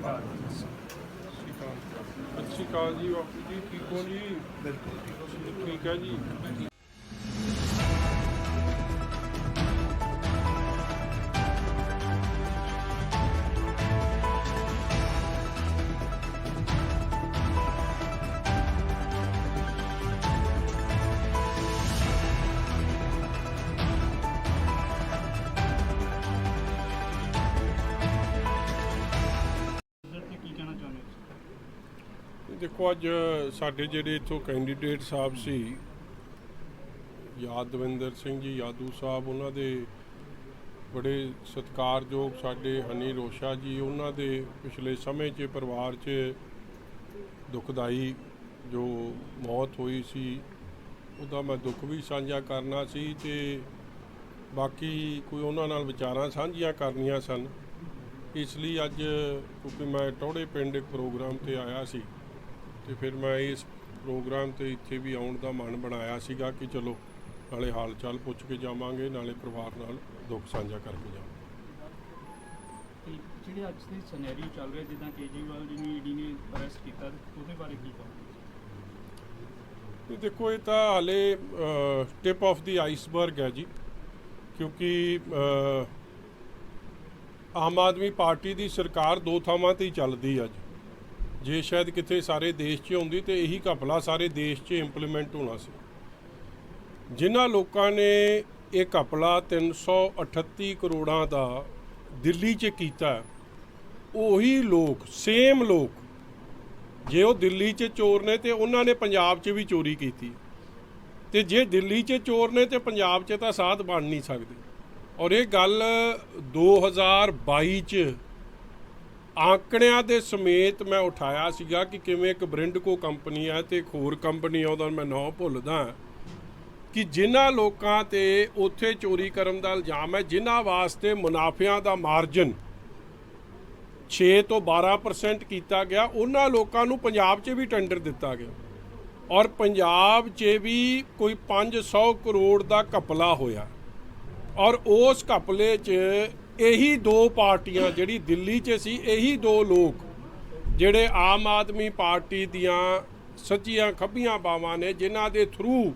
ਅਕਾਲ ਅੱਛੀ ਕਾਲ ਜੀ। ਬਾਪੂ ਜੀ ਠੀਕ ਹੋ ਜੀ? ਬਿਲਕੁਲ ਠੀਕ ਹੈ। ਜੀ। ਦੇਖੋ ਅੱਜ ਸਾਡੇ ਜਿਹੜੇ ਇੱਥੋਂ ਕੈਂਡੀਡੇਟ ਸਾਹਿਬ ਸੀ ਯਾਦਵਿੰਦਰ ਸਿੰਘ ਜੀ, ਯਾਦੂ ਸਾਹਿਬ, ਉਹਨਾਂ ਦੇ ਬੜੇ ਸਤਿਕਾਰਯੋਗ ਸਾਡੇ ਹਨੀ ਰੋਸ਼ਾ ਜੀ, ਉਹਨਾਂ ਦੇ ਪਿਛਲੇ ਸਮੇਂ 'ਚ ਪਰਿਵਾਰ 'ਚ ਦੁਖਦਾਈ ਜੋ ਮੌਤ ਹੋਈ ਸੀ, ਉਹਦਾ ਮੈਂ ਦੁੱਖ ਵੀ ਸਾਂਝਾ ਕਰਨਾ ਸੀ ਤੇ ਬਾਕੀ ਕੋਈ ਉਹਨਾਂ ਨਾਲ ਵਿਚਾਰਾਂ ਸਾਂਝੀਆਂ ਕਰਨੀਆਂ ਸਨ। ਇਸ ਲਈ ਅੱਜ ਕਿਉਂਕਿ ਮੈਂ ਟੌੜੇ ਪਿੰਡ ਇੱਕ ਪ੍ਰੋਗਰਾਮ ਤੇ ਆਇਆ ਸੀ। ਤੇ ਫਿਰ ਮੈਂ ਇਸ ਪ੍ਰੋਗਰਾਮ ਤੇ ਇੱਥੇ ਵੀ ਆਉਣ ਦਾ ਮਨ ਬਣਾਇਆ ਸੀਗਾ ਕਿ ਚਲੋ ਨਾਲੇ ਹਾਲ ਚਾਲ ਪੁੱਛ ਕੇ ਜਾਵਾਂਗੇ ਨਾਲੇ ਪਰਿਵਾਰ ਨਾਲ ਦੁੱਖ ਸਾਂਝਾ ਕਰਕੇ ਜਾਵਾਂਗੇ। ਜਿਹੜੇ ਅੱਜ ਦੇ ਸਿਨੈਰੀਓ ਚੱਲ ਰਿਹਾ ਜਿੱਦਾਂ ਕੇਜਰੀਵਾਲ ਜੀ ਨੂੰ ਈਡੀ ਨੇ ਅਰੈਸਟ ਕੀਤਾ ਉਹਦੇ ਬਾਰੇ ਕੀ ਕਹੋਗੇ? ਦੇਖੋ ਇਹ ਤਾਂ ਹਾਲੇ ਟਿਪ ਆਫ ਦੀ ਆਈਸਬਰਗ ਹੈ ਜੀ ਕਿਉਂਕਿ ਆਮ ਆਦਮੀ ਪਾਰਟੀ ਦੀ ਸਰਕਾਰ ਦੋ ਥਾਵਾਂ ਤੇ ਹੀ ਚੱਲਦੀ ਅੱਜ ਜੇ ਸ਼ਾਇਦ ਕਿਤੇ ਸਾਰੇ ਦੇਸ਼ 'ਚ ਆਉਂਦੀ ਤੇ ਇਹੀ ਘਪਲਾ ਸਾਰੇ ਦੇਸ਼ 'ਚ ਇੰਪਲੀਮੈਂਟ ਹੋਣਾ ਸੀ। ਜਿਨ੍ਹਾਂ ਲੋਕਾਂ ਨੇ ਇਹ ਘਪਲਾ 338 ਕਰੋੜਾਂ ਦਾ ਦਿੱਲੀ 'ਚ ਕੀਤਾ, ਉਹੀ ਲੋਕ ਸੇਮ ਲੋਕ, ਜੇ ਉਹ ਦਿੱਲੀ 'ਚ ਚੋਰ ਨੇ ਤੇ ਉਹਨਾਂ ਨੇ ਪੰਜਾਬ 'ਚ ਵੀ ਚੋਰੀ ਕੀਤੀ। ਤੇ ਜੇ ਦਿੱਲੀ 'ਚ ਚੋਰ ਨੇ ਤੇ ਪੰਜਾਬ 'ਚ ਤਾਂ ਸਾਧ ਬਣ ਨਹੀਂ ਸਕਦੇ। ਔਰ ਇਹ ਗੱਲ 2022 'ਚ ਆંકੜਿਆਂ ਦੇ ਸਮੇਤ ਮੈਂ ਉਠਾਇਆ ਸੀਗਾ ਕਿ ਕਿਵੇਂ ਇੱਕ ਬ੍ਰਿੰਡਕੋ ਕੰਪਨੀ ਹੈ ਤੇ ਇੱਕ ਹੋਰ ਕੰਪਨੀ ਆ, ਉਹਦਾ ਮੈਂ ਨਾਮ ਭੁੱਲਦਾ ਕਿ ਜਿਨ੍ਹਾਂ ਲੋਕਾਂ ਤੇ ਉੱਥੇ ਚੋਰੀ ਕਰਨ ਦਾ ਇਲਜ਼ਾਮ ਹੈ, ਜਿਨ੍ਹਾਂ ਵਾਸਤੇ ਮੁਨਾਫਿਆਂ ਦਾ ਮਾਰਜਨ 6 ਤੋਂ 12% ਕੀਤਾ ਗਿਆ, ਉਹਨਾਂ ਲੋਕਾਂ ਨੂੰ ਪੰਜਾਬ 'ਚ ਵੀ ਟੈਂਡਰ ਦਿੱਤਾ ਗਿਆ ਔਰ ਪੰਜਾਬ 'ਚ ਵੀ ਕੋਈ 500 ਕਰੋੜ ਦਾ ਘਪਲਾ ਹੋਇਆ ਔਰ ਉਸ ਘਪਲੇ 'ਚ ਇਹੀ ਦੋ ਪਾਰਟੀਆਂ ਜਿਹੜੀ ਦਿੱਲੀ 'ਚ ਸੀ, ਇਹੀ ਦੋ ਲੋਕ ਜਿਹੜੇ ਆਮ ਆਦਮੀ ਪਾਰਟੀ ਦੀਆਂ ਸੱਚੀਆਂ ਖੱਬੀਆਂ ਬਾਵਾਂ ਨੇ, ਜਿਨ੍ਹਾਂ ਦੇ ਥਰੂ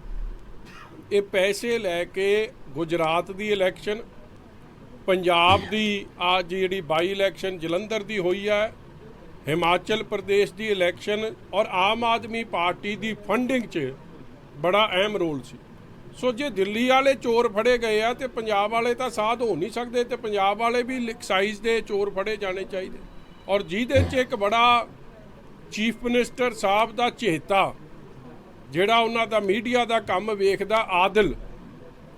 ਇਹ ਪੈਸੇ ਲੈ ਕੇ ਗੁਜਰਾਤ ਦੀ ਇਲੈਕਸ਼ਨ ਪੰਜਾਬ ਦੀ ਆ ਜਿਹੜੀ ਬਾਈ ਇਲੈਕਸ਼ਨ ਜਲੰਧਰ ਦੀ ਹੋਈ ਹੈ, ਹਿਮਾਚਲ ਪ੍ਰਦੇਸ਼ ਦੀ ਇਲੈਕਸ਼ਨ ਔਰ ਆਮ ਆਦਮੀ ਪਾਰਟੀ ਦੀ ਫੰਡਿੰਗ 'ਚ ਬੜਾ ਅਹਿਮ ਰੋਲ ਸੀ। ਸੋ ਜੇ ਦਿੱਲੀ ਵਾਲੇ ਚੋਰ ਫੜੇ ਗਏ ਆ ਤੇ ਪੰਜਾਬ ਵਾਲੇ ਤਾਂ ਸਾਧ ਹੋ ਨਹੀਂ ਸਕਦੇ ਤੇ ਪੰਜਾਬ ਵਾਲੇ ਵੀ ਐਕਸਾਈਜ਼ ਦੇ ਚੋਰ ਫੜੇ ਜਾਣੇ ਚਾਹੀਦੇ। ਔਰ ਜਿਹਦੇ 'ਚ ਇੱਕ ਬੜਾ ਚੀਫ ਮਿਨਿਸਟਰ ਸਾਹਿਬ ਦਾ ਚੇਤਾ ਜਿਹੜਾ ਉਹਨਾਂ ਦਾ ਮੀਡੀਆ ਦਾ ਕੰਮ ਵੇਖਦਾ, ਆਦਲ,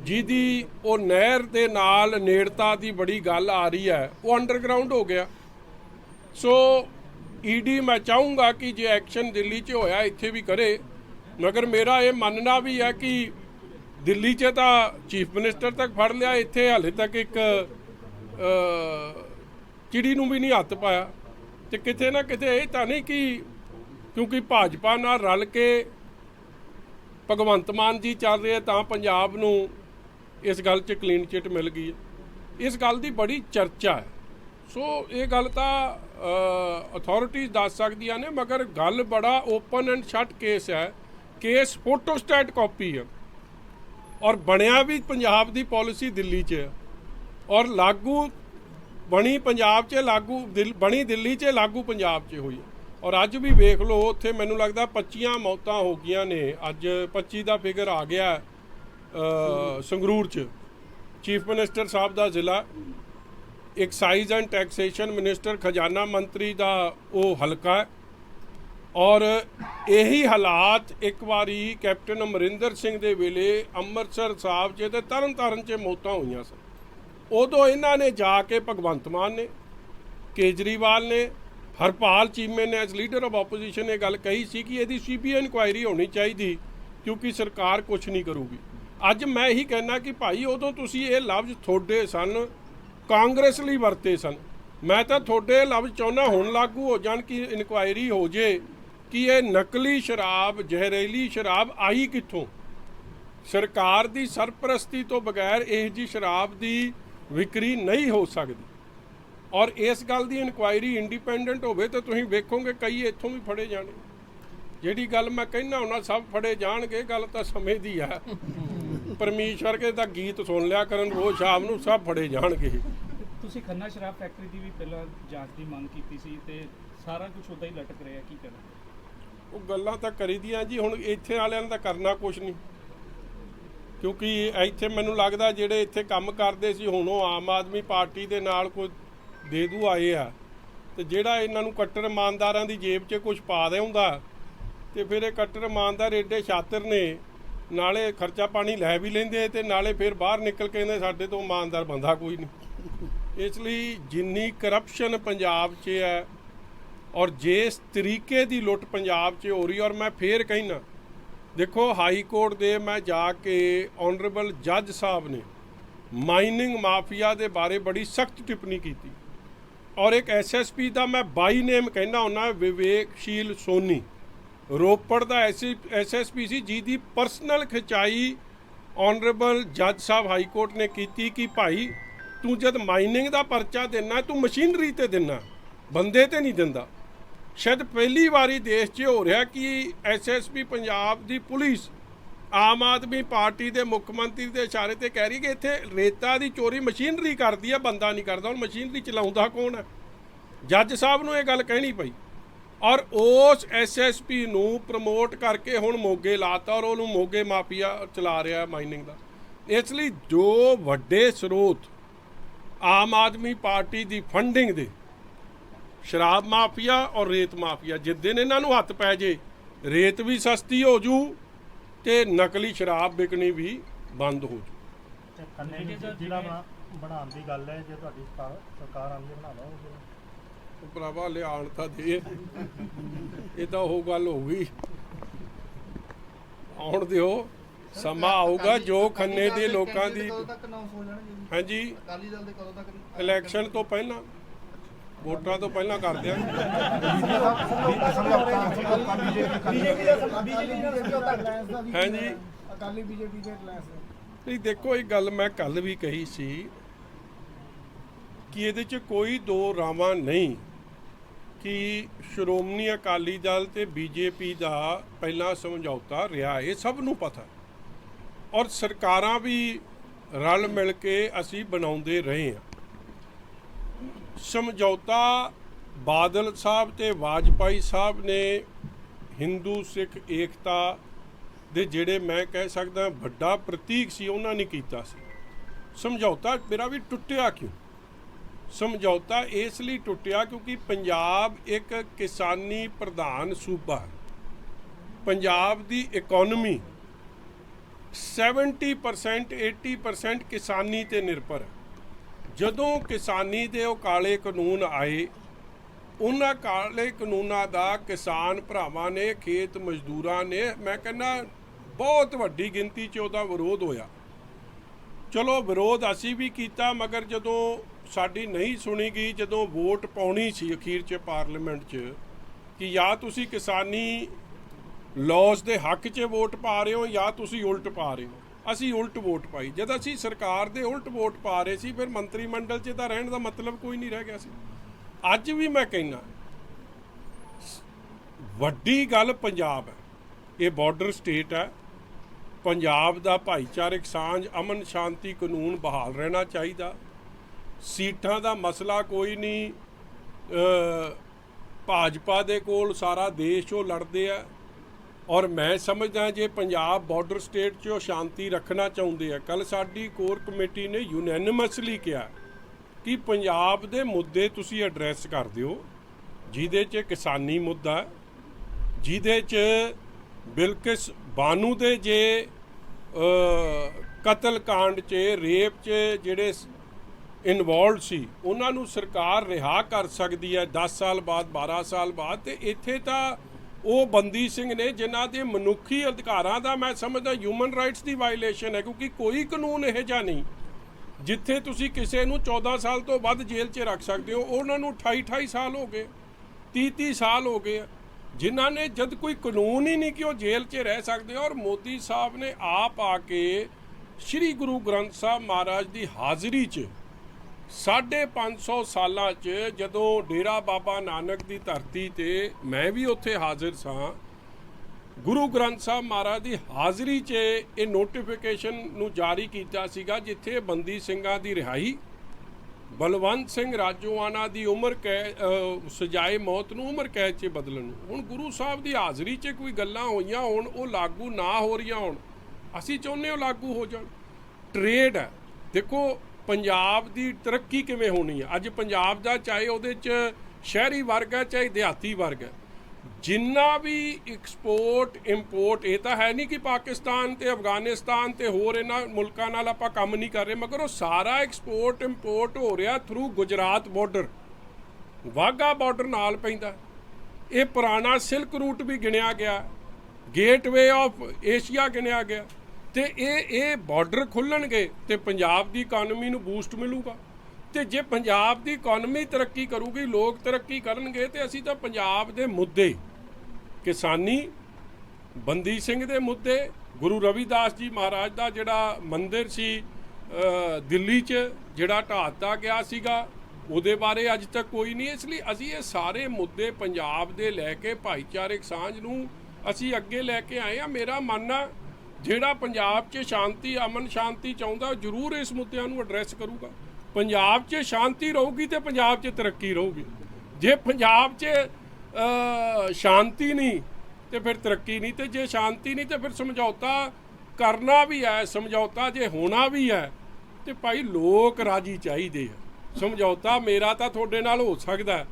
ਜਿਹਦੀ ਉਹ ਨਹਿਰ ਦੇ ਨਾਲ ਨੇੜਤਾ ਦੀ ਬੜੀ ਗੱਲ ਆ ਰਹੀ ਹੈ, ਉਹ ਅੰਡਰਗਰਾਉਂਡ ਹੋ ਗਿਆ। ਸੋ ਈਡੀ ਮੈਂ ਚਾਹੂੰਗਾ ਕਿ ਜੇ ਐਕਸ਼ਨ ਦਿੱਲੀ 'ਚ ਹੋਇਆ, ਇੱਥੇ ਵੀ ਕਰੇ, ਮਗਰ ਮੇਰਾ ਇਹ ਮੰਨਣਾ ਵੀ ਹੈ ਕਿ ਦਿੱਲੀ 'ਚ ਤਾਂ ਚੀਫ ਮਿਨਿਸਟਰ ਤੱਕ ਫੜ ਲਿਆ, ਇੱਥੇ ਹਾਲੇ ਤੱਕ ਇੱਕ ਚਿੜੀ ਨੂੰ ਵੀ ਨਹੀਂ ਹੱਥ ਪਾਇਆ। ਤੇ ਕਿਤੇ ਨਾ ਕਿਤੇ ਇਹ ਤਾਂ ਨਹੀਂ ਕਿ ਕਿਉਂਕਿ ਭਾਜਪਾ ਨਾਲ ਰਲ ਕੇ ਭਗਵੰਤ ਮਾਨ ਜੀ ਚੱਲ ਰਹੇ ਤਾਂ ਪੰਜਾਬ ਨੂੰ ਇਸ ਗੱਲ 'ਚ ਕਲੀਨ ਚਿੱਟ ਮਿਲ ਗਈ ਇਸ ਗੱਲ ਦੀ ਬੜੀ ਚਰਚਾ ਹੈ। ਸੋ ਇਹ ਗੱਲ ਤਾਂ ਅਥਾਰਟੀਜ਼ ਦੱਸ ਸਕਦੀਆਂ ਨੇ, ਮਗਰ ਗੱਲ ਬੜਾ ਓਪਨ ਐਂਡ ਸ਼ਟ ਕੇਸ ਹੈ। ਕੇਸ ਫੋਟੋਸਟੈਟ ਕਾਪੀ ਹੈ। ਔਰ ਬਣਿਆ ਵੀ ਪੰਜਾਬ ਦੀ ਪਾਲਿਸੀ ਦਿੱਲੀ 'ਚ ਹੈ। ਔਰ ਲਾਗੂ ਬਣੀ ਪੰਜਾਬ 'ਚ ਲਾਗੂ ਦਿਲ- ਬਣੀ ਦਿੱਲੀ 'ਚ ਲਾਗੂ ਪੰਜਾਬ 'ਚ ਹੋਈ ਔਰ ਅੱਜ ਵੀ ਵੇਖ ਲਓ, ਉੱਥੇ ਮੈਨੂੰ ਲੱਗਦਾ 25 ਮੌਤਾਂ ਹੋ ਗਈਆਂ ਨੇ। ਅੱਜ 25 ਦਾ ਫਿਗਰ ਆ ਗਿਆ ਸੰਗਰੂਰ 'ਚ। ਚੀਫ ਮਿਨਿਸਟਰ ਸਾਹਿਬ ਦਾ ਜ਼ਿਲ੍ਹਾ। ਐਕਸਾਈਜ਼ ਐਂਡ ਟੈਕਸੇਸ਼ਨ ਮਿਨਿਸਟਰ ਖਜ਼ਾਨਾ ਮੰਤਰੀ ਦਾ ਉਹ ਹਲਕਾ ਹੈ। ਔਰ ਇਹੀ ਹਾਲਾਤ ਇੱਕ ਵਾਰੀ ਕੈਪਟਨ ਅਮਰਿੰਦਰ ਸਿੰਘ ਦੇ ਵੇਲੇ ਅੰਮ੍ਰਿਤਸਰ ਸਾਹਿਬ 'ਚ ਤੇ ਤਰਨਤਾਰਨ 'ਚ ਮੌਤਾਂ ਹੋਈਆਂ ਸਨ। ਉਦੋਂ ਇਹਨਾਂ ਨੇ ਜਾ ਕੇ ਭਗਵੰਤ ਮਾਨ ਨੇ, ਕੇਜਰੀਵਾਲ ਨੇ, ਹਰਪਾਲ ਚੀਮੇ ਨੇ ਐਸ ਲੀਡਰ ਆਫ ਆਪੋਜੀਸ਼ਨ ਇਹ ਗੱਲ ਕਹੀ ਸੀ ਕਿ ਇਹਦੀ ਸੀਬੀਆਈ ਇਨਕੁਆਇਰੀ ਹੋਣੀ ਚਾਹੀਦੀ ਕਿਉਂਕਿ ਸਰਕਾਰ ਕੁਝ ਨਹੀਂ ਕਰੂਗੀ। ਅੱਜ ਮੈਂ ਇਹੀ ਕਹਿਣਾ ਕਿ ਭਾਈ ਉਦੋਂ ਤੁਸੀਂ ਇਹ ਲਫ਼ਜ਼ ਤੁਹਾਡੇ ਸਨ, ਕਾਂਗਰਸ ਲਈ ਵਰਤੇ ਸਨ। ਮੈਂ ਤਾਂ ਤੁਹਾਡੇ ਲਫ਼ਜ਼ ਚਾਹੁੰਦਾ ਹੁਣ ਲਾਗੂ ਹੋ ਜਾਣ ਕਿ ਇਨਕੁਆਇਰੀ ਹੋ ਜੇ। ਕਿ ਇਹ ਨਕਲੀ ਸ਼ਰਾਬ, ਜ਼ਹਿਰੀਲੀ ਸ਼ਰਾਬ ਆਈ ਕਿੱਥੋਂ? ਸਰਕਾਰ ਦੀ ਸਰਪ੍ਰਸਤੀ ਤੋਂ ਬਗੈਰ ਇਹ ਜੀ ਸ਼ਰਾਬ ਦੀ ਵਿਕਰੀ ਨਹੀਂ ਹੋ ਸਕਦੀ। ਔਰ ਇਸ ਗੱਲ ਦੀ ਇਨਕੁਆਇਰੀ ਇੰਡੀਪੈਂਡੈਂਟ ਹੋਵੇ ਤਾਂ ਤੁਸੀਂ ਵੇਖੋਗੇ, ਕਈ ਇੱਥੋਂ ਵੀ ਫੜੇ ਜਾਣੇ। ਜਿਹੜੀ ਗੱਲ ਮੈਂ ਕਹਿਣਾ ਹੁੰਦਾ ਸਭ ਫੜੇ ਜਾਣਗੇ, ਗੱਲ ਤਾਂ ਸਮੇਂ ਦੀ ਆ। ਪਰਮੇਸ਼ਵਰ ਕੇ ਦਾ ਗੀਤ ਸੁਣ ਲਿਆ ਕਰਨ ਰੋਜ਼ ਸ਼ਾਮ ਨੂੰ ਸਭ ਫੜੇ ਜਾਣਗੇ। ਤੁਸੀਂ ਖੰਨਾ ਸ਼ਰਾਬ ਫੈਕਟਰੀ ਦੀ ਵੀ ਪਹਿਲਾਂ ਜਾਂਚ ਦੀ ਮੰਗ ਕੀਤੀ ਸੀ ਤੇ ਸਾਰਾ ਕੁਝ ਉਦਾਂ ਹੀ ਲਟਕ ਰਿਹਾ, ਕੀ ਕਰਾਂ? ਉਹ ਗੱਲਾਂ ਤਾਂ ਕਰੀਦੀਆਂ ਜੀ, ਹੁਣ ਇੱਥੇ ਵਾਲਿਆਂ ਨੇ ਤਾਂ ਕਰਨਾ ਕੁਝ ਨਹੀਂ। ਕਿਉਂਕਿ ਇੱਥੇ ਮੈਨੂੰ ਲੱਗਦਾ ਜਿਹੜੇ ਇੱਥੇ ਕੰਮ ਕਰਦੇ ਸੀ, ਹੁਣ ਉਹ ਆਮ ਆਦਮੀ ਪਾਰਟੀ ਦੇ ਨਾਲ ਕੋਈ ਦੇ ਦੂ ਆਏ ਆ। ਤੇ ਜਿਹੜਾ ਇਹਨਾਂ ਨੂੰ ਕੱਟਰ ਇਮਾਨਦਾਰਾਂ ਦੀ ਜੇਬ 'ਚ ਕੁਝ ਪਾ ਦੇ ਹੁੰਦਾ, ਤੇ ਫਿਰ ਇਹ ਕੱਟਰ ਇਮਾਨਦਾਰ ਏਡੇ ਛਾਤਰ ਨੇ, ਨਾਲੇ ਖਰਚਾ ਪਾਣੀ ਲੈ ਵੀ ਲੈਂਦੇ ਤੇ ਨਾਲੇ ਫਿਰ ਬਾਹਰ ਨਿਕਲ ਕੇ ਕਹਿੰਦੇ ਸਾਡੇ ਤੋਂ ਇਮਾਨਦਾਰ ਬੰਦਾ ਕੋਈ ਨਹੀਂ। ਇਸ ਲਈ ਜਿੰਨੀ ਕਰਪਸ਼ਨ ਪੰਜਾਬ 'ਚ ਹੈ ਔਰ ਜਿਸ ਤਰੀਕੇ ਦੀ ਲੁੱਟ ਪੰਜਾਬ 'ਚ ਹੋ ਰਹੀ, ਔਰ ਮੈਂ ਫੇਰ ਕਹਿਣਾ ਦੇਖੋ ਹਾਈ ਕੋਰਟ ਦੇ ਮੈਂ ਜਾ ਕੇ ਆਨਰੇਬਲ ਜੱਜ ਸਾਹਿਬ ਨੇ ਮਾਈਨਿੰਗ ਮਾਫੀਆ ਦੇ ਬਾਰੇ ਬੜੀ ਸਖਤ ਟਿੱਪਣੀ ਕੀਤੀ। ਔਰ ਇੱਕ ਐਸਐਸਪੀ ਦਾ ਮੈਂ ਬਾਈ ਨੇਮ ਕਹਿਣਾ ਹੁੰਦਾ, ਵਿਵੇਕਸ਼ੀਲ ਸੋਨੀ। ਰੋਪੜ ਦਾ ਐਸਐਸਪੀ ਸੀ ਜਿਹਦੀ ਪਰਸਨਲ ਖਿਚਾਈ ਆਨਰੇਬਲ ਜੱਜ ਸਾਹਿਬ ਹਾਈ ਕੋਰਟ ਨੇ ਕੀਤੀ ਕਿ ਭਾਈ ਤੂੰ ਜਦ ਮਾਈਨਿੰਗ ਦਾ ਪਰਚਾ ਦੇਣਾ ਤੂੰ ਮਸ਼ੀਨਰੀ ਤੇ ਦੇਣਾ ਬੰਦੇ ਤੇ ਨਹੀਂ ਦਿੰਦਾ। ਸ਼ਾਇਦ ਪਹਿਲੀ ਵਾਰੀ ਦੇਸ਼ 'ਚ ਹੋ ਰਿਹਾ ਕਿ ਐਸਐਸਪੀ ਪੰਜਾਬ ਦੀ ਪੁਲਿਸ ਆਮ ਆਦਮੀ ਪਾਰਟੀ ਦੇ ਮੁੱਖ ਮੰਤਰੀ ਦੇ ਇਸ਼ਾਰੇ ਤੇ ਕਹਿ ਰਹੀ ਕਿ ਇੱਥੇ ਰੇਤਾ ਦੀ ਚੋਰੀ ਮਸ਼ੀਨਰੀ ਕਰਦੀ ਹੈ ਬੰਦਾ ਨਹੀਂ ਕਰਦਾ। ਹੁਣ ਮਸ਼ੀਨਰੀ ਚਲਾਉਂਦਾ ਕੌਣ ਹੈ ਜੱਜ ਸਾਹਿਬ ਨੂੰ ਇਹ ਗੱਲ ਕਹਿਣੀ ਪਈ। ਔਰ ਉਸ ਐਸਐਸਪੀ ਨੂੰ ਪ੍ਰਮੋਟ ਕਰਕੇ ਹੁਣ ਮੋਗੇ ਲਾਤਾ ਔਰ ਉਹਨੂੰ ਮੋਗੇ ਮਾਫੀਆ ਚਲਾ ਰਿਹਾ ਮਾਈਨਿੰਗ ਦਾ। ਇਸ ਲਈ ਜੋ ਵੱਡੇ ਸਰੋਤ ਆਮ ਆਦਮੀ ਪਾਰਟੀ ਦੀ ਫੰਡਿੰਗ ਦੇ ਸ਼ਰਾਬ ਮਾਫੀਆ ਔਰ ਰੇਤ ਮਾਫੀਆ ਜਿਸ ਦਿਨ ਇਹਨਾਂ ਨੂੰ ਹੱਥ ਪੈ ਜੇ ਰੇਤ ਵੀ ਸਸਤੀ ਹੋ ਜੂ ਤੇ ਨਕਲੀ ਸ਼ਰਾਬ ਵਿਕਣੀ ਵੀ ਬੰਦ ਹੋ ਜੂ। ਜਿਹੜੇ ਬਣਾਉਣ ਦੀ ਗੱਲ ਹੈ ਜੇ ਤੁਹਾਡੀ ਸਰਕਾਰ ਹੈ ਬਣਾ ਲਓਗੇ ਉਹ ਭਰਾਵਾ ਲਿਆਣ ਤਾਂ ਦੇ। ਇਹ ਤਾਂ ਉਹ ਗੱਲ ਹੋ ਗਈ। ਆਉਣ ਦਿਓ ਸਮਾਂ ਆਊਗਾ ਜੋ ਖੰਨੇ ਦੇ ਲੋਕਾਂ ਦੀ? ਹਾਂਜੀ। ਅਕਾਲੀ ਦਲ ਦੇ ਕਦੋਂ ਤੱਕ ਇਲੈਕਸ਼ਨ ਤੋਂ ਪਹਿਲਾਂ। ਵੋਟਾਂ ਤੋਂ ਪਹਿਲਾਂ ਕਰ ਦਿਆਂਗੇ ਬੀਜੇਪੀ ਦਾ ਬੀਜੇਪੀ ਦਾ ਸਮਝੌਤਾ ਰਿਲਾਇੰਸ ਦਾ ਵੀ ਹਾਂਜੀ ਅਕਾਲੀ ਬੀਜੇਪੀ ਦੇ ਦਾ ਨਹੀਂ ਦੇਖੋ ਇਹ ਗੱਲ ਮੈਂ ਕੱਲ ਵੀ ਕਹੀ ਸੀ ਕਿ ਇਹਦੇ 'ਚ ਕੋਈ ਦੋ ਰਾਵਾਂ ਨਹੀਂ ਕਿ ਸ਼੍ਰੋਮਣੀ ਅਕਾਲੀ ਦਲ ਤੇ ਬੀਜੇਪੀ ਦਾ ਪਹਿਲਾ ਸਮਝੌਤਾ ਰਿਹਾ। ਇਹ ਸਭ ਨੂੰ ਪਤਾ ਔਰ ਸਰਕਾਰਾਂ ਵੀ ਰਲ ਮਿਲ ਕੇ ਅਸੀਂ ਬਣਾਉਂਦੇ ਰਹੇ ਹਾਂ। ਸਮਝੌਤਾ ਬਾਦਲ ਸਾਹਿਬ ਤੇ ਵਾਜਪਾਈ ਸਾਹਿਬ ਨੇ ਹਿੰਦੂ ਸਿੱਖ ਏਕਤਾ ਦੇ ਜਿਹੜੇ ਮੈਂ ਕਹਿ ਸਕਦਾ ਵੱਡਾ ਪ੍ਰਤੀਕ ਸੀ, ਉਹਨਾਂ ਨੇ ਕੀਤਾ ਸੀ। ਸਮਝੌਤਾ ਮੇਰਾ ਵੀ ਟੁੱਟਿਆ ਕਿਉਂ? ਸਮਝੌਤਾ ਇਸ ਲਈ ਟੁੱਟਿਆ ਕਿਉਂਕਿ ਪੰਜਾਬ ਇੱਕ ਕਿਸਾਨੀ ਪ੍ਰਧਾਨ ਸੂਬਾ ਹੈ। ਪੰਜਾਬ ਦੀ ਇਕਨੋਮੀ 70% 80% ਕਿਸਾਨੀ ਤੇ ਨਿਰਭਰ ਹੈ। ਜਦੋਂ ਕਿਸਾਨੀ ਦੇ ਉਹ ਕਾਲੇ ਕਾਨੂੰਨ ਆਏ, ਉਹਨਾਂ ਕਾਲੇ ਕਾਨੂੰਨਾਂ ਦਾ ਕਿਸਾਨ ਭਰਾਵਾਂ ਨੇ, ਖੇਤ ਮਜ਼ਦੂਰਾਂ ਨੇ, ਮੈਂ ਕਹਿੰਦਾ ਬਹੁਤ ਵੱਡੀ ਗਿਣਤੀ 'ਚ ਉਹਦਾ ਵਿਰੋਧ ਹੋਇਆ। ਚਲੋ ਵਿਰੋਧ ਅਸੀਂ ਵੀ ਕੀਤਾ, ਮਗਰ ਜਦੋਂ ਸਾਡੀ ਨਹੀਂ ਸੁਣੀ ਗਈ, ਜਦੋਂ ਵੋਟ ਪਾਉਣੀ ਸੀ ਅਖੀਰ 'ਚ ਪਾਰਲੀਮੈਂਟ 'ਚ, ਕਿ ਜਾਂ ਤੁਸੀਂ ਕਿਸਾਨੀ ਲਾਜ਼ ਦੇ ਹੱਕ 'ਚ ਵੋਟ ਪਾ ਰਹੇ ਹੋ ਜਾਂ ਤੁਸੀਂ ਉਲਟ ਪਾ ਰਹੇ ਹੋ। ਅਸੀਂ ਉਲਟ ਵੋਟ ਪਾਈ। ਜਦ ਅਸੀਂ ਸਰਕਾਰ ਦੇ ਉਲਟ ਵੋਟ ਪਾ ਰਹੇ ਸੀ, ਫਿਰ ਮੰਤਰੀ ਮੰਡਲ 'ਚ ਤਾਂ ਰਹਿਣ ਦਾ ਮਤਲਬ ਕੋਈ ਨਹੀਂ ਰਹਿ ਗਿਆ ਸੀ। ਅੱਜ ਵੀ ਮੈਂ ਕਹਿਣਾ ਵੱਡੀ ਗੱਲ ਪੰਜਾਬ ਹੈ। ਇਹ ਬਾਰਡਰ ਸਟੇਟ ਹੈ। ਪੰਜਾਬ ਦਾ ਭਾਈਚਾਰਕ ਸਾਂਝ, ਅਮਨ ਸ਼ਾਂਤੀ, ਕਾਨੂੰਨ ਬਹਾਲ ਰਹਿਣਾ ਚਾਹੀਦਾ। ਸੀਟਾਂ ਦਾ ਮਸਲਾ ਕੋਈ ਨਹੀਂ। ਭਾਜਪਾ ਦੇ ਕੋਲ ਸਾਰਾ ਦੇਸ਼ ਉਹ ਲੜਦੇ ਆ। ਔਰ ਮੈਂ ਸਮਝਦਾ ਜੇ ਪੰਜਾਬ ਬਾਰਡਰ ਸਟੇਟ 'ਚ ਸ਼ਾਂਤੀ ਰੱਖਣਾ ਚਾਹੁੰਦੇ ਆ ਕੱਲ ਸਾਡੀ ਕੋਰ ਕਮੇਟੀ ਨੇ ਯੂਨੈਨਿਮਸਲੀ ਕਿਹਾ ਕਿ ਪੰਜਾਬ ਦੇ ਮੁੱਦੇ ਤੁਸੀਂ ਐਡਰੈਸ ਕਰ ਦਿਓ, ਜਿਹਦੇ 'ਚ ਕਿਸਾਨੀ ਮੁੱਦਾ, ਜਿਹਦੇ 'ਚ ਬਿਲਕਿਸ ਬਾਨੂ ਦੇ ਜੇ ਕਤਲ ਕਾਂਡ 'ਚ, ਰੇਪ 'ਚ ਜਿਹੜੇ ਇਨਵੋਲਡ ਸੀ, ਉਹਨਾਂ ਨੂੰ ਸਰਕਾਰ ਰਿਹਾ ਕਰ ਸਕਦੀ ਹੈ 10 ਸਾਲ ਬਾਅਦ 12 ਸਾਲ ਬਾਅਦ ਤੇ ਇੱਥੇ ਤਾਂ ਉਹ ਬੰਦੀ ਸਿੰਘ ਨੇ, ਜਿਨ੍ਹਾਂ ਦੇ ਮਨੁੱਖੀ ਅਧਿਕਾਰਾਂ ਦਾ ਮੈਂ ਸਮਝਦਾ ਹਿਊਮਨ ਰਾਈਟਸ ਦੀ ਵਾਇਲੇਸ਼ਨ ਹੈ, ਕਿਉਂਕਿ ਕੋਈ ਕਾਨੂੰਨ ਇਹ ਜਿਹਾ ਨਹੀਂ, ਜਿੱਥੇ ਤੁਸੀਂ ਕਿਸੇ ਨੂੰ 14 ਸਾਲ ਤੋਂ ਵੱਧ ਜੇਲ੍ਹ 'ਚ ਰੱਖ ਸਕਦੇ ਹੋ, ਉਹਨਾਂ ਨੂੰ 28 28 ਸਾਲ ਹੋ ਗਏ 30 30 ਸਾਲ ਹੋ ਗਏ ਆ। ਜਿਨ੍ਹਾਂ ਨੇ ਜਦ ਕੋਈ ਕਾਨੂੰਨ ਹੀ ਨਹੀਂ ਕਿ ਉਹ ਜੇਲ੍ਹ 'ਚ ਰਹਿ ਸਕਦੇ, ਔਰ ਮੋਦੀ ਸਾਹਿਬ ਨੇ ਆਪ ਆ ਕੇ ਸ੍ਰੀ ਗੁਰੂ ਗ੍ਰੰਥ ਸਾਹਿਬ ਮਹਾਰਾਜ ਦੀ ਹਾਜ਼ਰੀ 'ਚ 550 ਸਾਲਾਂ 'ਚ ਜਦੋਂ ਡੇਰਾ ਬਾਬਾ ਨਾਨਕ ਦੀ ਧਰਤੀ ਤੇ ਮੈਂ ਵੀ ਉੱਥੇ ਹਾਜ਼ਰ ਸਾਂ, ਗੁਰੂ ਗ੍ਰੰਥ ਸਾਹਿਬ ਮਹਾਰਾਜ ਦੀ ਹਾਜ਼ਰੀ 'ਚ ਇਹ ਨੋਟੀਫਿਕੇਸ਼ਨ ਨੂੰ ਜਾਰੀ ਕੀਤਾ ਸੀਗਾ, ਜਿੱਥੇ ਬੰਦੀ ਸਿੰਘਾਂ ਦੀ ਰਿਹਾਈ, ਬਲਵੰਤ ਸਿੰਘ ਰਾਜੋਆਣਾ ਦੀ ਉਮਰ ਕੈ ਸਜ਼ਾਏ ਮੌਤ ਨੂੰ ਉਮਰ ਕੈਦ 'ਚ ਬਦਲਣ ਨੂੰ। ਹੁਣ ਗੁਰੂ ਸਾਹਿਬ ਦੀ ਹਾਜ਼ਰੀ 'ਚ ਕੋਈ ਗੱਲਾਂ ਹੋਈਆਂ ਹੋਣ, ਉਹ ਲਾਗੂ ਨਾ ਹੋ ਰਹੀਆਂ ਹੋਣ, ਅਸੀਂ ਚਾਹੁੰਦੇ ਹਾਂ ਲਾਗੂ ਹੋ ਜਾਣ। ਟ੍ਰੇਡ ਹੈ। ਦੇਖੋ ਪੰਜਾਬ ਦੀ ਤਰੱਕੀ ਕਿਵੇਂ ਹੋਣੀ ਹੈ ਅੱਜ ਪੰਜਾਬ ਦਾ ਚਾਹੇ ਉਹਦੇ 'ਚ ਸ਼ਹਿਰੀ ਵਰਗ ਹੈ ਚਾਹੇ ਦਿਹਾਤੀ ਵਰਗ ਹੈ ਜਿੰਨਾ ਵੀ ਐਕਸਪੋਰਟ ਇੰਪੋਰਟ ਇਹ ਤਾਂ ਹੈ ਨਹੀਂ ਕਿ ਪਾਕਿਸਤਾਨ ਤੇ ਅਫਗਾਨਿਸਤਾਨ ਤੇ ਹੋਰ ਇਹਨਾਂ ਮੁਲਕਾਂ ਨਾਲ ਆਪਾਂ ਕੰਮ ਨਹੀਂ ਕਰ ਰਹੇ, ਮਗਰ ਉਹ ਸਾਰਾ ਐਕਸਪੋਰਟ ਇੰਪੋਰਟ ਹੋ ਰਿਹਾ through Gujarat border Wagah border ਨਾਲ ਪੈਂਦਾ। ਇਹ ਪੁਰਾਣਾ ਸਿਲਕ ਰੂਟ ਵੀ ਗਿਣਿਆ ਗਿਆ। ਗੇਟਵੇ ਆਫ ਏਸ਼ੀਆ ਗਿਣਿਆ ਗਿਆ। ਤੇ ਇਹ ਇਹ ਬਾਰਡਰ ਖੁੱਲਣਗੇ ਤੇ ਪੰਜਾਬ ਦੀ ਇਕਨੋਮੀ ਨੂੰ ਬੂਸਟ ਮਿਲੂਗਾ। ਤੇ ਜੇ ਪੰਜਾਬ ਦੀ ਇਕਨੋਮੀ ਤਰੱਕੀ ਕਰੂਗੀ, ਲੋਕ ਤਰੱਕੀ ਕਰਨਗੇ, ਤੇ ਅਸੀਂ ਤਾਂ ਪੰਜਾਬ ਦੇ ਮੁੱਦੇ, ਕਿਸਾਨੀ, ਬੰਦੀ ਸਿੰਘ ਦੇ ਮੁੱਦੇ, ਗੁਰੂ ਰਵਿਦਾਸ ਜੀ ਮਹਾਰਾਜ ਦਾ ਜਿਹੜਾ ਮੰਦਿਰ ਸੀ ਦਿੱਲੀ 'ਚ ਜਿਹੜਾ ਢਾਤਾ ਗਿਆ ਸੀਗਾ, ਉਹਦੇ ਬਾਰੇ ਅੱਜ ਤੱਕ ਕੋਈ ਨਹੀਂ। ਇਸ ਲਈ ਅਸੀਂ ਇਹ ਸਾਰੇ ਮੁੱਦੇ ਪੰਜਾਬ ਦੇ ਲੈ ਕੇ ਭਾਈਚਾਰਕ ਸਾਂਝ ਨੂੰ ਅਸੀਂ ਅੱਗੇ ਲੈ ਕੇ ਆਏ ਆ ਮੇਰਾ ਮੰਨਣਾ ਜਿਹੜਾ ਪੰਜਾਬ 'ਚ ਸ਼ਾਂਤੀ, ਅਮਨ ਸ਼ਾਂਤੀ ਚਾਹੁੰਦਾ, ਉਹ ਜ਼ਰੂਰ ਇਸ ਮੁੱਦਿਆਂ ਨੂੰ ਐਡਰੈਸ ਕਰੂਗਾ। ਪੰਜਾਬ 'ਚ ਸ਼ਾਂਤੀ ਰਹੂਗੀ ਤੇ ਪੰਜਾਬ 'ਚ ਤਰੱਕੀ ਰਹੂਗੀ। ਜੇ ਪੰਜਾਬ 'ਚ ਸ਼ਾਂਤੀ ਨਹੀਂ, ਤੇ ਫਿਰ ਤਰੱਕੀ ਨਹੀਂ। ਤੇ ਜੇ ਸ਼ਾਂਤੀ ਨਹੀਂ, ਤੇ ਫਿਰ ਸਮਝੌਤਾ ਕਰਨਾ ਵੀ ਹੈ, ਸਮਝੌਤਾ ਜੇ ਹੋਣਾ ਵੀ ਹੈ, ਤੇ ਭਾਈ ਲੋਕ ਰਾਜੀ ਚਾਹੀਦੇ ਆ। ਸਮਝੌਤਾ ਮੇਰਾ ਤਾਂ ਤੁਹਾਡੇ ਨਾਲ ਹੋ ਸਕਦਾ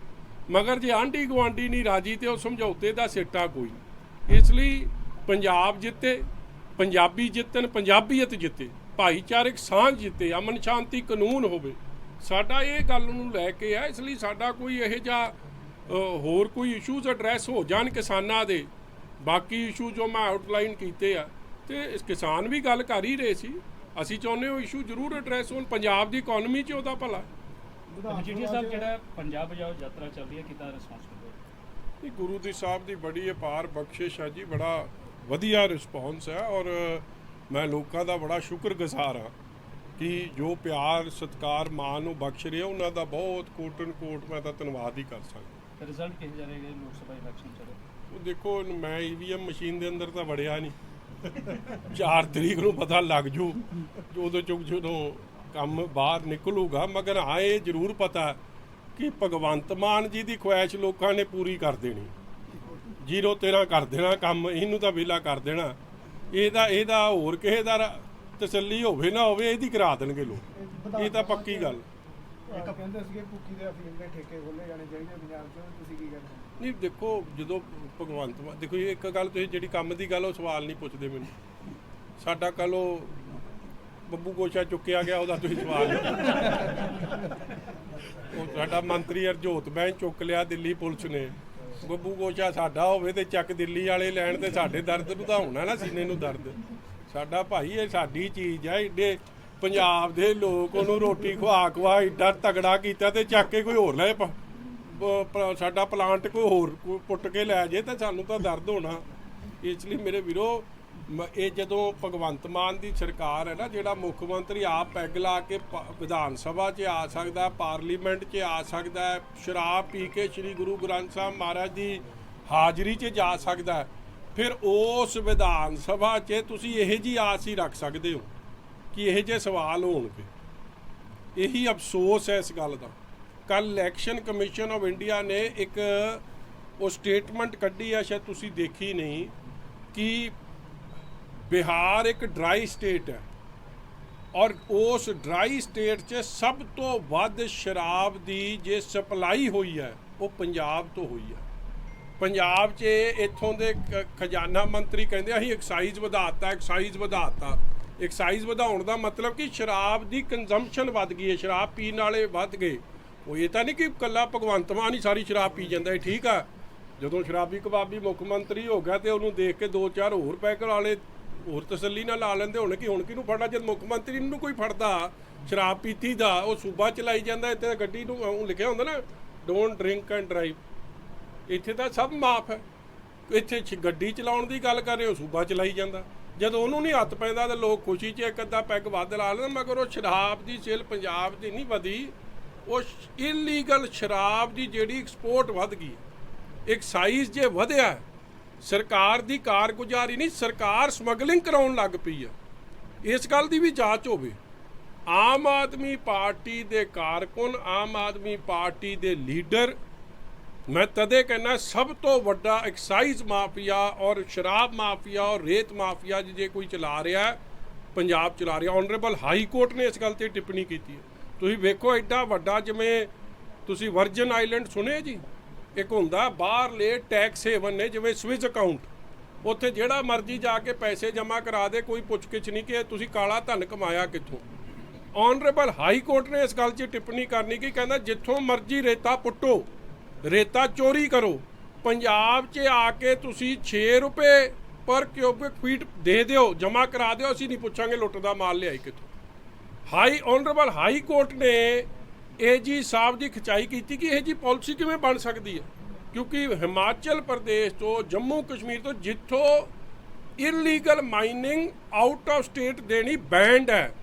ਮਗਰ ਜੇ ਆਂਢੀ ਗੁਆਂਢੀ ਨਹੀਂ ਰਾਜੀ, ਤੇ ਉਹ ਸਮਝੌਤੇ ਦਾ ਸਿੱਟਾ ਕੋਈ ਨਹੀਂ। ਇਸ ਲਈ ਪੰਜਾਬ ਜਿੱਤੇ ਪੰਜਾਬੀ ਜਿੱਤਣ, ਪੰਜਾਬੀਅਤ ਜਿੱਤੇ, ਭਾਈਚਾਰਕ ਸਾਂਝ ਜਿੱਤੇ, ਅਮਨ ਸ਼ਾਂਤੀ ਕਾਨੂੰਨ ਹੋਵੇ। ਸਾਡਾ ਇਹ ਗੱਲ ਨੂੰ ਲੈ ਕੇ ਆ, ਇਸ ਲਈ ਸਾਡਾ ਕੋਈ ਇਹੋ ਜਿਹਾ ਹੋਰ ਕੋਈ ਇਸ਼ੂਜ਼ ਐਡਰੈਸ ਹੋ ਜਾਣ ਕਿਸਾਨਾਂ ਦੇ। ਬਾਕੀ ਇਸ਼ੂ ਜੋ ਮੈਂ ਆਊਟਲਾਈਨ ਕੀਤੇ ਆ, ਤੇ ਇਸ ਕਿਸਾਨ ਵੀ ਗੱਲ ਕਰ ਹੀ ਰਹੇ ਸੀ। ਅਸੀਂ ਚਾਹੁੰਦੇ ਹਾਂ ਇਸ਼ੂ ਜ਼ਰੂਰ ਐਡਰੈਸ ਹੋਣ, ਪੰਜਾਬ ਦੀ ਇਕਨੋਮੀ 'ਚ ਉਹਦਾ ਭਲਾ। ਮਜੀਠੀਆ ਸਾਹਿਬ, ਜਿਹੜਾ ਪੰਜਾਬ ਬਜਾਓ ਯਾਤਰਾ ਚੱਲ ਹੈ, ਕਿਦਾਂ ਰਿਸਪੌਂਸ ਮਿਲ ਇਹ ਗੁਰੂ ਦੀ ਸਾਹਿਬ ਦੀ ਬੜੀ ਅਪਾਰ ਬਖਸ਼ਿਸ਼ ਹੈ ਜੀ ਬੜਾ ਵਧੀਆ ਰਿਸਪੌਂਸ ਹੈ ਔਰ ਮੈਂ ਲੋਕਾਂ ਦਾ ਬੜਾ ਸ਼ੁਕਰਗੁਜ਼ਾਰ ਹਾਂ ਕਿ ਜੋ ਪਿਆਰ ਸਤਿਕਾਰ ਮਾਂ ਨੂੰ ਬਖਸ਼ ਰਿਹਾ ਉਹਨਾਂ ਦਾ ਬਹੁਤ ਕੋਟਨ ਕੋਟ ਮੈਂ ਤਾਂ ਧੰਨਵਾਦ ਹੀ ਕਰ ਸਕਦਾ। ਰਿਜ਼ਲਟ ਕਿਹੋ ਜਿਹਾ ਰਹੇਗਾ ਲੋਕ ਸਭਾ ਇਲੈਕਸ਼ਨ ਚ? ਉਹ ਦੇਖੋ ਮੈਂ ਈਵੀਐਮ ਮਸ਼ੀਨ ਦੇ ਅੰਦਰ ਤਾਂ ਵੜਿਆ ਨਹੀਂ। 4 ਤਰੀਕ ਨੂੰ ਪਤਾ ਲੱਗ ਜੂ ਉਦੋਂ ਚੁੱਕ ਜਦੋਂ ਕੰਮ ਬਾਹਰ ਨਿਕਲੂਗਾ ਮਗਰ ਇਹ ਜ਼ਰੂਰ ਪਤਾ ਕਿ ਭਗਵੰਤ ਮਾਨ ਜੀ ਦੀ ਖੁਆਇਸ਼ ਲੋਕਾਂ ਨੇ ਪੂਰੀ ਕਰ ਦੇਣੀ। ਜੀਰੋ ਤੇਰਾ ਕਰ ਦੇਣਾ ਕੰਮ ਇਹਨੂੰ ਤਾਂ ਵਿਹਲਾ ਕਰ ਦੇਣਾ। ਇਹਦਾ ਇਹਦਾ ਹੋਰ ਕਿਸੇ ਦਾ ਤਸੱਲੀ ਹੋਵੇ ਨਾ ਹੋਵੇ ਇਹਦੀ ਕਰਾ ਦੇਣਗੇ ਲੋਕ। ਇਹ ਤਾਂ ਪੱਕੀ ਗੱਲ। ਇੱਕ ਕਹਿੰਦੇ ਸੀਗੇ ਭੁੱਖੀ ਦੇ ਅਫੀਮ ਦੇ ਠੇਕੇ ਖੋਲੇ ਜਾਣੇ ਚਾਹੀਦੇ ਪੰਜਾਬ 'ਚ ਤੁਸੀਂ ਕੀ ਕਹਿੰਦੇ ਨਹੀਂ ਦੇਖੋ ਜਦੋਂ ਭਗਵੰਤ ਮਾਨ ਦੇਖੋ ਇਹ ਇੱਕ ਗੱਲ ਤੁਸੀਂ ਜਿਹੜੀ ਕੰਮ ਦੀ ਗੱਲ ਉਹ ਸਵਾਲ ਨਹੀਂ ਪੁੱਛਦੇ ਮੈਨੂੰ। ਸਾਡਾ ਕੱਲ ਉਹ ਬੱਬੂ ਗੋਸ਼ਾ ਚੁੱਕਿਆ ਗਿਆ ਉਹਦਾ ਤੁਸੀਂ ਸਵਾਲ ਉਹ ਸਾਡਾ ਮੰਤਰੀ ਹਰਜੋਤ ਬੈਂਚ ਚੁੱਕ ਲਿਆ ਦਿੱਲੀ ਪੁਲਿਸ ਨੇ। ਬੱਬੂ ਗੋਸ਼ਾ ਸਾਡਾ ਹੋਵੇ ਤੇ ਚੱਕ ਦਿੱਲੀ ਵਾਲੇ ਲੈਣ ਤੇ ਸਾਡੇ ਦਰਦ ਨੂੰ ਤਾਂ ਹੋਣਾ ਨਾ ਸੀਨੇ ਨੂੰ ਦਰਦ। ਸਾਡਾ ਭਾਈ, ਇਹ ਸਾਡੀ ਚੀਜ਼ ਆ, ਏਡੇ ਪੰਜਾਬ ਦੇ ਲੋਕ ਉਹਨੂੰ ਰੋਟੀ ਖਵਾ ਖਵਾ ਏਡਾ ਤਗੜਾ ਕੀਤਾ ਤੇ ਚੱਕ ਕੇ ਕੋਈ ਹੋਰ ਲੈ ਪ- ਸਾਡਾ ਪਲਾਂਟ ਕੋਈ ਹੋਰ ਕੋਈ ਪੁੱਟ ਕੇ ਲੈ ਜੇ ਤਾਂ ਸਾਨੂੰ ਤਾਂ ਦਰਦ ਹੋਣਾ। ਇਸ ਲਈ ਮੇਰੇ ਵੀਰੋ ਇਹ ਜਦੋਂ ਭਗਵੰਤ ਮਾਨ ਦੀ ਸਰਕਾਰ ਹੈ ਨਾ, ਜਿਹੜਾ ਮੁੱਖ ਮੰਤਰੀ ਆਪ ਪੈਗ ਲਾ ਕੇ ਪ- ਵਿਧਾਨ ਸਭਾ 'ਚ ਆ ਸਕਦਾ, ਪਾਰਲੀਮੈਂਟ 'ਚ ਆ ਸਕਦਾ, ਸ਼ਰਾਬ ਪੀ ਕੇ ਸ੍ਰੀ ਗੁਰੂ ਗ੍ਰੰਥ ਸਾਹਿਬ ਮਹਾਰਾਜ ਦੀ ਹਾਜ਼ਰੀ 'ਚ ਜਾ ਸਕਦਾ, ਫਿਰ ਉਸ ਵਿਧਾਨ ਸਭਾ 'ਚ ਤੁਸੀਂ ਇਹੋ ਜੀ ਆਸ ਹੀ ਰੱਖ ਸਕਦੇ ਹੋ ਕਿ ਇਹ ਜਿਹੇ ਸਵਾਲ ਹੋਣਗੇ। ਇਹੀ ਅਫਸੋਸ ਹੈ ਇਸ ਗੱਲ ਦਾ। ਕੱਲ ਇਲੈਕਸ਼ਨ ਕਮਿਸ਼ਨ ਆਫ ਇੰਡੀਆ ਨੇ ਇੱਕ ਉਹ ਸਟੇਟਮੈਂਟ ਕੱਢੀ ਆ, ਸ਼ਾਇਦ ਤੁਸੀਂ ਦੇਖੀ ਨਹੀਂ, ਕਿ ਬਿਹਾਰ ਇੱਕ ਡਰਾਈ ਸਟੇਟ ਹੈ। ਔਰ ਉਸ ਡਰਾਈ ਸਟੇਟ 'ਚ ਸਭ ਤੋਂ ਵੱਧ ਸ਼ਰਾਬ ਦੀ ਜੇ ਸਪਲਾਈ ਹੋਈ ਹੈ, ਉਹ ਪੰਜਾਬ ਤੋਂ ਹੋਈ ਹੈ। ਪੰਜਾਬ 'ਚ ਇੱਥੋਂ ਦੇ ਖ- ਖਜ਼ਾਨਾ ਮੰਤਰੀ ਕਹਿੰਦੇ ਅਸੀਂ ਐਕਸਾਈਜ਼ ਵਧਾਤਾ ਐਕਸਾਈਜ਼ ਵਧਾਤਾ। ਐਕਸਾਈਜ਼ ਵਧਾਉਣ ਦਾ ਮਤਲਬ ਕਿ ਸ਼ਰਾਬ ਦੀ ਕੰਜ਼ੰਪਸ਼ਨ ਵੱਧ ਗਈ ਹੈ, ਸ਼ਰਾਬ ਪੀਣ ਵਾਲੇ ਵੱਧ ਗਏ। ਉਹ ਇਹ ਤਾਂ ਨਹੀਂ ਕਿ ਕੱਲਾ ਭਗਵੰਤ ਮਾਨ ਹੀ ਸਾਰੀ ਸ਼ਰਾਬ ਪੀ ਜਾਂਦਾ ਹੈ, ਠੀਕ ਆ। ਜਦੋਂ ਸ਼ਰਾਬੀ ਕਬਾਬੀ ਮੁੱਖ ਮੰਤਰੀ ਹੋ ਗਿਆ ਤੇ ਉਹਨੂੰ ਦੇਖ ਕੇ ਦੋ ਚਾਰ ਹੋਰ ਪੈਕ ਵਾਲੇ ਹੋਰ ਤਸੱਲੀ ਨਾਲ ਲਾ ਲੈਂਦੇ ਹੁਣ ਕਿ ਹੁਣ ਕਿਹਨੂੰ ਫੜਨਾ? ਜਦ ਮੁੱਖ ਮੰਤਰੀ ਨੂੰ ਕੋਈ ਫੜਦਾ, ਸ਼ਰਾਬ ਪੀਤੀ ਦਾ, ਉਹ ਸੂਬਾ ਚਲਾਈ ਜਾਂਦਾ, ਇੱਥੇ ਤਾਂ ਗੱਡੀ ਨੂੰ, ਉਹ ਲਿਖਿਆ ਹੁੰਦਾ ਨਾ ਡੋਨਟ ਡਰਿੰਕ ਐਂਡ ਡਰਾਈਵ ਇੱਥੇ ਤਾਂ ਸਭ ਮਾਫ ਹੈ। ਇੱਥੇ ਗੱਡੀ ਚਲਾਉਣ ਦੀ ਗੱਲ ਕਰ ਰਹੇ ਹੋ, ਸੂਬਾ ਚਲਾਈ ਜਾਂਦਾ। ਜਦੋਂ ਉਹਨੂੰ ਨਹੀਂ ਹੱਥ ਪੈਂਦਾ, ਤਾਂ ਲੋਕ ਖੁਸ਼ੀ 'ਚ ਇੱਕ ਅੱਧਾ ਪੈਗ ਵੱਧ ਲਾ ਲੈਂਦੇ, ਮਗਰ ਉਹ ਸ਼ਰਾਬ ਦੀ ਸੇਲ ਪੰਜਾਬ 'ਚ ਨਹੀਂ ਵਧੀ। ਉਹ ਇਲੀਗਲ ਸ਼ਰਾਬ ਦੀ ਜਿਹੜੀ ਐਕਸਪੋਰਟ ਵੱਧ ਗਈ ਐਕਸਾਈਜ਼ ਜੇ ਵਧਿਆ ਸਰਕਾਰ ਦੀ ਕਾਰਗੁਜ਼ਾਰੀ ਨਹੀਂ, ਸਰਕਾਰ ਸਮਗਲਿੰਗ ਕਰਾਉਣ ਲੱਗ ਪਈ ਆ। ਇਸ ਗੱਲ ਦੀ ਵੀ ਜਾਂਚ ਹੋਵੇ। ਆਮ ਆਦਮੀ ਪਾਰਟੀ ਦੇ ਕਾਰਕੁਨ, ਆਮ ਆਦਮੀ ਪਾਰਟੀ ਦੇ ਲੀਡਰ, ਮੈਂ ਤਦੇ ਕਹਿੰਦਾ ਸਭ ਤੋਂ ਵੱਡਾ ਐਕਸਾਈਜ਼ ਮਾਫੀਆ ਔਰ ਸ਼ਰਾਬ ਮਾਫੀਆ ਔਰ ਰੇਤ ਮਾਫੀਆ ਜੇ ਕੋਈ ਚਲਾ ਰਿਹਾ ਪੰਜਾਬ ਚਲਾ ਰਿਹਾ। ਆਨਰੇਬਲ ਹਾਈ ਕੋਰਟ ਨੇ ਇਸ ਗੱਲ ਤੇ ਟਿੱਪਣੀ ਕੀਤੀ ਹੈ। ਤੁਸੀਂ ਵੇਖੋ ਐਡਾ ਵੱਡਾ ਜਿਵੇਂ ਤੁਸੀਂ ਵਰਜਨ ਆਈਲੈਂਡ ਸੁਣਿਆ ਜੀ? ਇੱਕ ਹੁੰਦਾ, ਬਾਹਰਲੇ ਟੈਕਸ ਹੇਵਨ ਨੇ, ਜਿਵੇਂ ਸਵਿਸ ਅਕਾਊਂਟ ਉੱਥੇ ਜਿਹੜਾ ਮਰਜ਼ੀ ਜਾ ਕੇ ਪੈਸੇ ਜਮ੍ਹਾਂ ਕਰਾ ਦੇ, ਕੋਈ ਪੁੱਛਗਿੱਛ ਨਹੀਂ ਕਿ ਤੁਸੀਂ ਕਾਲਾ ਧਨ ਕਮਾਇਆ ਕਿੱਥੋਂ। ਆਨਰੇਬਲ ਹਾਈ ਕੋਰਟ ਨੇ ਇਸ ਗੱਲ 'ਚ ਟਿੱਪਣੀ ਕਰਨੀ ਕਿ ਕਹਿੰਦਾ, ਜਿੱਥੋਂ ਮਰਜ਼ੀ ਰੇਤਾ ਪੁੱਟੋ, ਰੇਤਾ ਚੋਰੀ ਕਰੋ, ਪੰਜਾਬ 'ਚ ਆ ਕੇ ਤੁਸੀਂ 6 ਰੁਪਏ ਪਰ ਕਿਊਬਿਕ ਫੀਟ ਦੇ ਦਿਓ, ਜਮ੍ਹਾਂ ਕਰਾ ਦਿਓ, ਅਸੀਂ ਨਹੀਂ ਪੁੱਛਾਂਗੇ ਲੁੱਟ ਦਾ ਮਾਲ ਲਿਆਈ ਕਿੱਥੋਂ। ਹਾਈ ਆਨਰੇਬਲ ਹਾਈ ਕੋਰਟ ਨੇ ਏਜੀ ਸਾਹਿਬ ਦੀ ਖਿਚਾਈ ਕੀਤੀ ਕਿ ਇਹ ਜੀ ਪਾਲਿਸੀ ਕਿਵੇਂ ਬਣ ਸਕਦੀ ਹੈ? ਕਿਉਂਕਿ ਹਿਮਾਚਲ ਪ੍ਰਦੇਸ਼ ਤੋਂ, ਜੰਮੂ ਕਸ਼ਮੀਰ ਤੋਂ ਜਿੱਥੋਂ illegal mining out of state ਦੇਣੀ ਬੈਂਡ ਹੈ,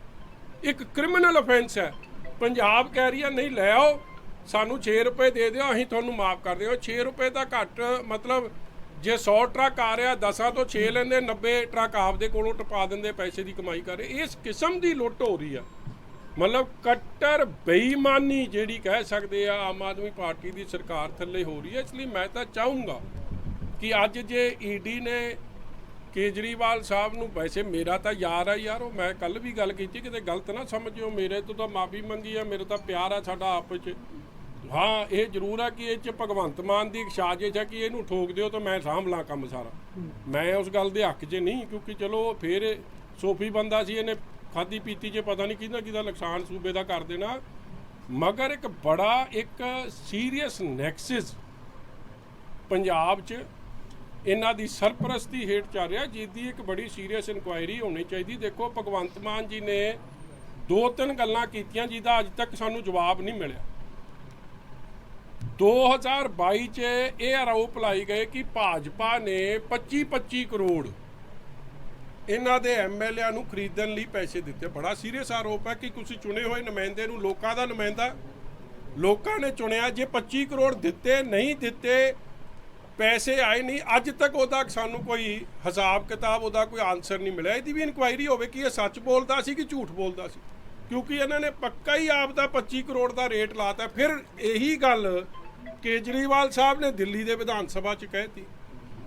ਇੱਕ ਕ੍ਰਿਮੀਨਲ ਅਫੈਂਸ ਹੈ। ਪੰਜਾਬ ਕਹਿ ਰਹੀ ਹੈ, ਨਹੀਂ, ਲੈ ਆਓ, ਸਾਨੂੰ 6 ਰੁਪਏ ਦੇ ਦਿਓ, ਅਸੀਂ ਤੁਹਾਨੂੰ ਮਾਫ ਕਰ ਦਿਓ। 6 ਰੁਪਏ ਦਾ ਘੱਟ, ਮਤਲਬ ਜੇ 100 ਟਰੱਕ ਆ ਰਿਹਾ 10 ਤੋਂ 6 ਲੈਂਦੇ 90 ਟਰੱਕ ਆਪਦੇ ਕੋਲੋਂ ਟਪਾ ਦਿੰਦੇ, ਪੈਸੇ ਦੀ ਕਮਾਈ ਕਰ ਰਹੇ। ਇਸ ਕਿਸਮ ਦੀ ਲੁੱਟ ਹੋ ਰਹੀ ਆ ਮਤਲਬ ਕੱਟਰ ਬੇਈਮਾਨੀ ਜਿਹੜੀ ਕਹਿ ਸਕਦੇ ਆ ਆਮ ਆਦਮੀ ਪਾਰਟੀ ਦੀ ਸਰਕਾਰ ਥੱਲੇ ਹੋ ਰਹੀ ਹੈ। ਇਸ ਲਈ ਮੈਂ ਤਾਂ ਚਾਹੂੰਗਾ ਕਿ ਅੱਜ ਜੇ ਈਡੀ ਨੇ ਕੇਜਰੀਵਾਲ ਸਾਹਿਬ ਨੂੰ ਵੈਸੇ ਮੇਰਾ ਤਾਂ ਯਾਰ ਆ ਯਾਰ ਉਹ ਮੈਂ ਕੱਲ ਵੀ ਗੱਲ ਕੀਤੀ ਕਿਤੇ ਗਲਤ ਨਾ ਸਮਝਿਓ ਮੇਰੇ ਤੋਂ ਤਾਂ ਮਾਫੀ ਮੰਗੀ ਆ ਮੇਰੇ ਤਾਂ ਪਿਆਰ ਆ ਸਾਡਾ ਆਪਸ ਚ। ਹਾਂ ਇਹ ਜ਼ਰੂਰ ਆ ਕਿ ਇਹ ਚ ਭਗਵੰਤ ਮਾਨ ਦੀ ਇੱਕ ਸਾਜ਼ਿਸ਼ ਹੈ ਕਿ ਇਹਨੂੰ ਠੋਕ ਦਿਓ ਤਾਂ ਮੈਂ ਸਾਂਭ ਲਾਂ ਕੰਮ ਸਾਰਾ। ਮੈਂ ਉਸ ਗੱਲ ਦੇ ਹੱਕ 'ਚ ਨਹੀਂ ਕਿਉਂਕਿ ਚਲੋ ਫੇਰ ਸੋਫੀ ਬੰਦਾ ਸੀ ਇਹਨੇ ਖਾਦੀ ਪੀਤੀ 'ਚ ਪਤਾ ਨਹੀਂ ਕਿਹਦਾ ਕਿਹਦਾ ਨੁਕਸਾਨ ਸੂਬੇ ਦਾ ਕਰ ਦੇਣਾ। ਮਗਰ ਇੱਕ ਬੜਾ, ਇੱਕ ਸੀਰੀਅਸ ਨੈਕਸਸ ਪੰਜਾਬ 'ਚ ਇਹਨਾਂ ਦੀ ਸਰਪ੍ਰਸਤੀ ਹੇਠ ਚੱਲ ਰਿਹਾ, ਜਿਹਦੀ ਇੱਕ ਬੜੀ ਸੀਰੀਅਸ ਇਨਕੁਆਇਰੀ ਹੋਣੀ ਚਾਹੀਦੀ। ਦੇਖੋ, ਭਗਵੰਤ ਮਾਨ ਜੀ ਨੇ ਦੋ ਤਿੰਨ ਗੱਲਾਂ ਕੀਤੀਆਂ ਜਿਹਦਾ ਅੱਜ ਤੱਕ ਸਾਨੂੰ ਜਵਾਬ ਨਹੀਂ ਮਿਲਿਆ। 2022 ਚ ਇਹ ਆਰੋਪ ਲਾਈ ਗਏ ਕਿ ਭਾਜਪਾ ਨੇ 25-25 ਕਰੋੜ ਇਹਨਾਂ ਦੇ ਐਮਐਲਏ ਨੂੰ ਖਰੀਦਣ ਲਈ ਪੈਸੇ ਦਿੱਤੇ। ਬੜਾ ਸੀਰੀਅਸ ਆਰੋਪ ਹੈ ਕਿ ਤੁਸੀਂ ਚੁਣੇ ਹੋਏ ਨੁਮਾਇੰਦੇ ਨੂੰ ਲੋਕਾਂ ਦਾ ਨੁਮਾਇੰਦਾ, ਲੋਕਾਂ ਨੇ ਚੁਣਿਆ, ਜੇ 25 ਕਰੋੜ ਦਿੱਤੇ, ਨਹੀਂ ਦਿੱਤੇ, ਪੈਸੇ ਆਏ ਨਹੀਂ, ਅੱਜ ਤੱਕ ਉਹਦਾ ਸਾਨੂੰ ਕੋਈ ਹਿਸਾਬ ਕਿਤਾਬ, ਉਹਦਾ ਕੋਈ ਆਨਸਰ ਨਹੀਂ ਮਿਲਿਆ। ਇਹਦੀ ਵੀ ਇਨਕੁਆਇਰੀ ਹੋਵੇ ਕਿ ਇਹ ਸੱਚ ਬੋਲਦਾ ਸੀ ਕਿ ਝੂਠ ਬੋਲਦਾ ਸੀ। ਕਿਉਂਕਿ ਇਹਨਾਂ ਨੇ ਪੱਕਾ ਹੀ ਆਪ ਦਾ 25 ਕਰੋੜ ਦਾ ਰੇਟ ਲਾਤਾ। ਫਿਰ ਇਹੀ ਗੱਲ ਕੇਜਰੀਵਾਲ ਸਾਹਿਬ ਨੇ ਦਿੱਲੀ ਦੇ ਵਿਧਾਨ ਸਭਾ 'ਚ ਕਹਿਤੀ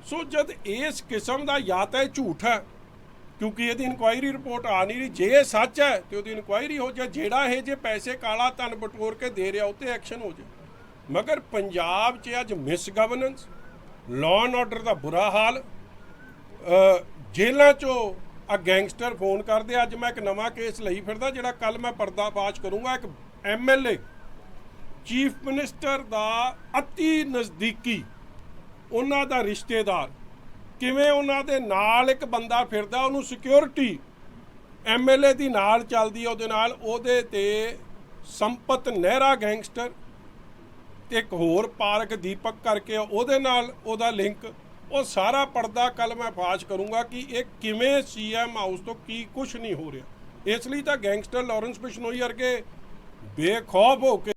ਸੋ ਜਦ ਇਸ ਕਿਸਮ ਦਾ ਜਾਂ ਤਾਂ ਝੂਠ ਹੈ ਕਿਉਂਕਿ ਇਹਦੀ ਇਨਕੁਆਇਰੀ ਰਿਪੋਰਟ ਆ ਨਹੀਂ ਰਹੀ। ਜੇ ਇਹ ਸੱਚ ਹੈ, ਤੇ ਉਹਦੀ ਇਨਕੁਆਇਰੀ ਹੋ ਜਾ ਜਿਹੜਾ ਇਹ ਜੇ ਪੈਸੇ ਕਾਲਾ ਧਨ ਬਟੋਰ ਕੇ ਦੇ ਰਿਹਾ, ਉੱਤੇ ਐਕਸ਼ਨ ਹੋ ਜਾ ਮਗਰ ਪੰਜਾਬ 'ਚ ਅੱਜ misgovernance law and order ਦਾ ਬੁਰਾ ਹਾਲ। ਜੇਲ੍ਹਾਂ 'ਚੋਂ ਆ ਗੈਂਗਸਟਰ ਫੋਨ ਕਰਦੇ ਅੱਜ ਮੈਂ ਇੱਕ ਨਵਾਂ ਕੇਸ ਲਈ ਫਿਰਦਾ, ਜਿਹੜਾ ਕੱਲ ਮੈਂ ਪਰਦਾਫਾਸ਼ ਕਰੂੰਗਾ। ਇੱਕ ਐਮਐਲਏ ਚੀਫ ਮਿਨਿਸਟਰ ਦਾ ਅਤੀ ਨਜ਼ਦੀਕੀ, ਉਹਨਾਂ ਦਾ ਰਿਸ਼ਤੇਦਾਰ। ਕਿਵੇਂ ਉਹਨਾਂ ਦੇ ਨਾਲ ਇੱਕ ਬੰਦਾ ਫਿਰਦਾ, ਉਹਨੂੰ ਸਿਕਿਉਰਿਟੀ ਐਮਐਲਏ ਦੀ ਨਾਲ ਚੱਲਦੀ ਉਹਦੇ ਨਾਲ, ਉਹਦੇ ਤੇ ਸੰਪਤ ਨਹਿਰਾ ਗੈਂਗਸਟਰ ਤੇ ਇੱਕ ਹੋਰ ਪਾਰਕ ਦੀਪਕ ਕਰਕੇ ਉਹਦੇ ਨਾਲ ਉਹਦਾ ਲਿੰਕ ਉਹ ਸਾਰਾ ਪਰਦਾ ਕੱਲ ਮੈਂ ਫਾਸ਼ ਕਰੂੰਗਾ ਕਿ ਇਹ ਕਿਵੇਂ ਸੀਐਮ ਹਾਊਸ ਤੋਂ ਕੀ ਕੁਝ ਨਹੀਂ ਹੋ ਰਿਹਾ। ਇਸ ਲਈ ਤਾਂ ਗੈਂਗਸਟਰ ਲਾਰੈਂਸ ਬਿਸ਼ਨੋਈ ਵਰਗੇ ਬੇਖੌਫ ਹੋ ਕੇ